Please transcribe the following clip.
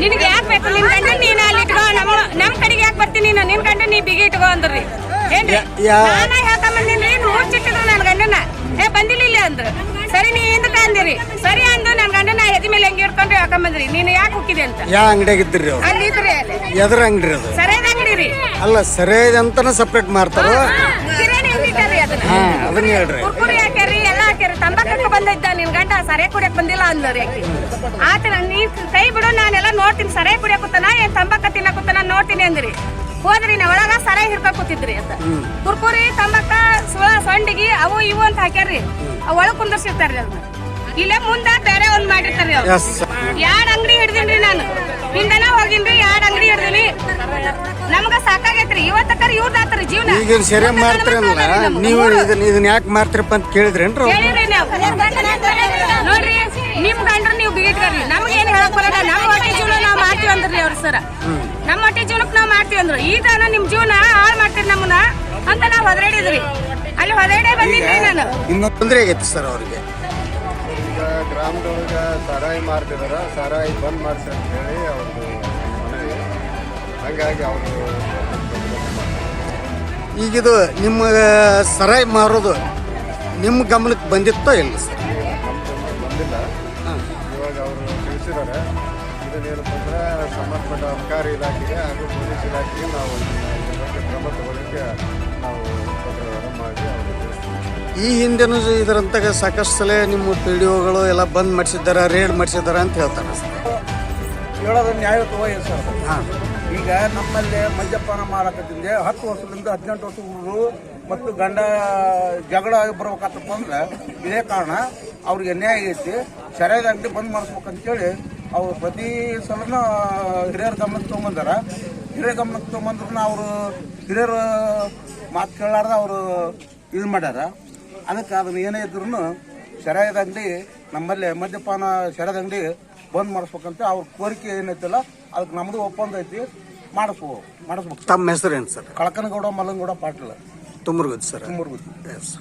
ನಿನಗೆ ಯಾಕೆ ಬೇಕು ಇಟ್ಕೋ ನಮ್ಮ ನಮ್ ಕಡೆಗೆ ಯಾಕೆ ಬರ್ತೀನಿ ನೀನು ಗಂಡ ನೀ ಬಿಗಿ ಇಟ್ಕೋ ಅಂದ್ರಿ ಏನ್ರಿ ಯಾ- ಯಾ- ಮುಚ್ಚಿಟ್ಟಿದ್ರು ನನ್ ಗಂಡನ ಏ ಬಂದಿಲ್ಲ ಇಲ್ಲ ಅಂದ್ರು ಸರಿ ನೀ ಹಿಂದಕ್ಕೆ ಅಂದಿರಿ ಸರಿ ಅಂದು ನನ್ ಗಂಡನ ಎದಿ ಮೇಲೆ ಹೆಂಗೆ ಇಟ್ಕೊಂಡ್ರಿ ಹಾಕೊಂಬಂದ್ರಿ ನೀನು ಯಾಕೆ ಹುಕ್ಕಿದೆ ಅಂತ ಯಾವ ಅಂಗಡಿಯಾಗ ಇದ್ರಿ ಎದ್ರ ಅಂಗಡಿ ಅದು ಸರಿಯಾದ ರೀ ಅಲ್ಲ ಸರಿಯಾದ ಅಂತಾನೆ ಸಪ್ರೇಟ್ ಮಾಡ್ತಾರೋ ಅದನ್ನ ಹೇಳ್ರಿ ಎಲ್ಲ ಹಾಕ್ಯಾರಿ ನಿನ್ ಗಂಡ ಸರೆ ಕುಡಿಯಕ್ ಬಂದಿಲ್ಲ ಅಂದ್ರಿ ಆಕಿ. ಆತ ನೀ ಕೈ ಬಿಡು ನಾನೆಲ್ಲ ನೋಡ್ತೀನಿ. ಸರಿ ಕುಡಿಯಕ್ ಕೂತಾನ ಏನ್ ತಂಬಾಕ ತಿನ್ನಕ್ ಕೂತಾನ ನೋಡ್ತೀನಿ ಅಂದ್ರಿ. ಹೋದ್ರಿ ನಾ ಒಳಗ ಸರೈ ಹಿಡ್ಕೊಂಡ್ ಕೂತಿದ್ರಿ ಅಂತ ಕುರ್ಕುರಿ ತಂಬಾಕ ಸುಳ ಸೊಂಡಿಗಿ ಅವು ಇವು ಅಂತ ಹಾಕ್ಯಾರ್ರಿ. ಅವ್ ಒಳಗ್ ಕುಂದರ್ಸಿರ್ತಾರ್ರಿ ಅದನ್ನ ಇಲ್ಲೇ ಮುಂದ ಬೇರೆ ಒಂದ್ ಮಾಡಿರ್ತಾರ್ರಿ ಅವ್ರು. ಎರಡ್ ಅಂಗಡಿ ಹಿಡ್ದಿನ್ರಿ ನಾನು. ಹಿಂದನ ಹೋಗಿನ್ರಿ ನಮ್ಗ ಸಾಕಾಗೈತ್ರಿ. ಇವತ್ತಕ್ಕರ ಜೀವನ. ಈಗೇನ್ ಸರಿ ಮತ್ತೆ ಅಲ್ಲ ಮಾಡ್ತೀರಲ್ಲ. ನೀವು ಇದನ್ನ ಇದನ್ನ ಯಾಕೆ ಮಾಡ್ತಿರಪ್ಪ ಅಂತ ಕೇಳಿದ್ರೇನ್ರಿ ಅವ್ರು? ನಾವು. ನೋಡ್ರಿ ನಿಮ್ ಗಂಡ್ರು ನೀವು ಬಿಗಿಟ್ಕರ್ರಿ ನಮ್ಗೆ ಏನ್ ಹೇಳಕ್ ಬರಲ್ಲ. ನಮ್ಮ ಹೊಟ್ಟೆ ಜೀವನ ನಾವ್ ಮಾಡ್ತೀವಿ ಅಂದ್ರಿ ಅವ್ರ ಸರ. ನಮ್ಮ ಹೊಟ್ಟೆ ಜೀವನಕ್ ನಾವ್ ಮಾಡ್ತೀವಿ ಅಂದ್ರು. ಈಗ ನಿಮ್ ಜೀವನ ಹಾಳ್ ಮಾಡ್ತೀರಿ ನಮ್ಮನ್ನ ಅಂತ ನಾವ್ ಹೊದರಾಡಿದ್ರಿ ಅಲ್ಲಿ ಹೊದರಾಡೇ ಬಂದಿದ್ರಿ ನಾನು. ಇನ್ನೊಂದು ತೊಂದರೆ ಆಗೈತೆ ಸರ್ ಅವ್ರಿಗೆ. ಈಗ ಗ್ರಾಮದೊಳಗೆ ಸಾರಾಯಿ ಮಾರ್ತಿದಾರ ಸಾರಾಯಿ ಬಂದ್ ಮಾಡ್ಸಿ ಅಂತ ಹೇಳಿ ಅವ್ರದ್ದು ಹಂಗಾಗಿ ಅವರು ಈಗಿದು ನಿಮ್ಮ ಸರಾಯಿ ಮಾರೋದು ನಿಮ್ಮ ಗಮನಕ್ಕೆ ಬಂದಿತ್ತೋ ಇಲ್ಲ ಸರ್? ಬಂದಿಲ್ಲ. ಇವಾಗ ಅವರು ತಿಳಿಸಿದ್ದಾರೆ. ಇದನ್ನೇನಪ್ಪ ಅಂದ್ರೆ ಸಂಬಂಧಪಟ್ಟ ಅಬಕಾರಿ ಇಲಾಖೆಗೆ ಹಾಗೂ ಪೊಲೀಸ್ ಇಲಾಖೆಗೆ ನಾವು ಇದ್ರ ಬಗ್ಗೆ ಕ್ರಮ ತಗೊಳ್ಳಿಕ್ಕೆ ನಾವು ಮಾಡಿ ಅವರು ಈ ಹಿಂದೆನೂ ಇದರಂತಾಗ ಸಾಕಷ್ಟು ಸಲ ನಿಮ್ಮ ಪಿ ಡಿ ಒಗಳು ಎಲ್ಲ ಬಂದ್ ಮಾಡಿಸಿದ್ದಾರೆ ರೇಡ್ ಮಾಡಿಸಿದ್ದಾರೆ ಅಂತ ಹೇಳ್ತಾರೆ ಸರ್. ಹೇಳೋದು ನ್ಯಾಯಯುತವಾಗಿ ಸರ್ ಹಾಂ. ಈಗ ನಮ್ಮಲ್ಲಿ ಮದ್ಯಪಾನ ಮಾರಾಟದಿಂದ ಹತ್ತು ವರ್ಷದಿಂದ ಹದಿನೆಂಟು ವರ್ಷ ಹುಡುಗರು ಮತ್ತು ಗಂಡ ಜಗಳ ಬರ್ಬೇಕಾತಪ್ಪ ಅಂದ್ರೆ ಇದೇ ಕಾರಣ ಅವ್ರಿಗೆ ನ್ಯಾಯ ಐತಿ. ಸರಿಯಾದ ಅಂಗಡಿ ಬಂದ್ ಮಾಡಿಸ್ಬೇಕಂತೇಳಿ ಅವ್ರು ಪ್ರತಿ ಸಲನ ಹಿರಿಯರ ಗಮನಕ್ಕೆ ತೊಗೊಂಬಂದಾರ. ಹಿರಿಯರ ಗಮನಕ್ಕೆ ತೊಗೊಂಬಂದ್ರು ಅವರು ಹಿರಿಯರು ಮಾತು ಕೇಳಾರ್ದ ಅವರು ಇದು ಮಾಡ್ಯಾರ. ಅದಕ್ಕೆ ಅದನ್ನ ಏನೇ ಇದ್ರು ಸರಿಯಾದ ಅಂಗಡಿ ನಮ್ಮಲ್ಲಿ ಮದ್ಯಪಾನ ಸರಿಯಾದ ಅಂಗಡಿ ಬಂದ್ ಮಾಡಿಸ್ಬೇಕಂತ ಅವ್ರ ಕೋರಿಕೆ ಏನೈತಲ್ಲ ಅದಕ್ಕೆ ನಮ್ದು ಒಪ್ಪಂದ ಐತಿ ಮಾಡಿಸ್ಬೋದು ಮಾಡಿಸ್ಬೇಕು. ತಮ್ಮ ಹೆಸರೇನು sir? Kalakanagouda Mallanagouda Patil. Tumargud sir? Yes